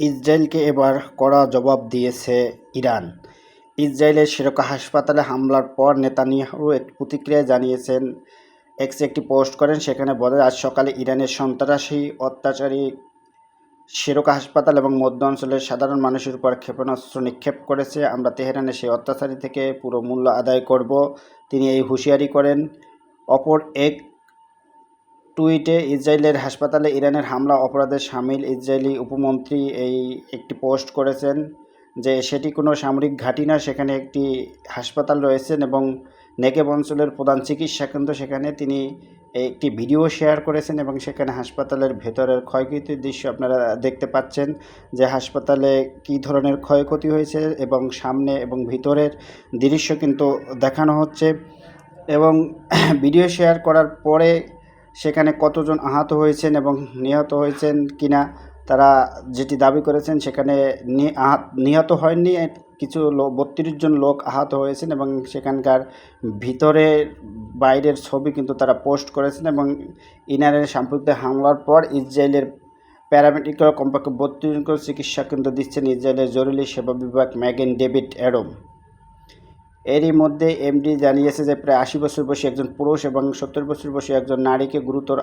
ইসরায়েলকে এবার কড়া জবাব দিয়েছে ইরান। ইসরায়েলের সেরকা হাসপাতালে হামলার পর নেতানিয়াহু এক প্রতিক্রিয়া জানিয়েছেন, এক্স একটি পোস্ট করেন, সেখানে বলে আজ সকালে ইরানের সন্ত্রাসী, অত্যাচারী সেরকা হাসপাতাল এবং মধ্য অঞ্চলের সাধারণ মানুষের উপর ক্ষেপণাস্ত্র নিক্ষেপ করেছে। আমরা তেহরানের সেই অত্যাচারী থেকে পুরো মূল্য আদায় করব, তিনি এই হুঁশিয়ারি করেন। অপর এক টুইটে, ইসরায়েলের হাসপাতালে ইরানের হামলা, অপরাধে সামিল ইসরায়েলি উপমন্ত্রী এই একটি পোস্ট করেছেন যে সেটি কোনো সামরিক ঘাঁটি না, সেখানে একটি হাসপাতাল রয়েছেন এবং নেকেব অঞ্চলের প্রধান চিকিৎসা কেন্দ্র, সেখানে তিনি একটি ভিডিও শেয়ার করেছেন এবং সেখানে হাসপাতালের ভেতরের ক্ষয়ক্ষতির দৃশ্য আপনারা দেখতে পাচ্ছেন যে হাসপাতালে কী ধরনের ক্ষয়ক্ষতি হয়েছে এবং সামনে এবং ভিতরের দৃশ্য কিন্তু দেখানো হচ্ছে এবং ভিডিও শেয়ার করার পরে সেখানে কতজন আহত হয়েছেন এবং নিহত হয়েছেন কিনা তারা যেটি দাবি করেছেন সেখানে নিহত হয়নি কিছু বত্রিশ জন লোক আহত হয়েছেন এবং সেখানকার ভিতরে বাইরের ছবি কিন্তু তারা পোস্ট করেছেন এবং ইনারের সাম্প্রতিক হামলার পর ইসরায়েলের প্যারামেডিক্যাল কমপক্ষে বত্রিশ চিকিৎসা কেন্দ্র দিচ্ছেন ইসরায়েলের জরুরি সেবা বিভাগ ম্যাগেন ডেভিড অ্যাডম। এরই মধ্যে এমডি জানিয়েছে যে প্রায় আশি বছর বয়সী একজন পুরুষ এবং সত্তর বছর বয়সী একজন নারীকে গুরুতর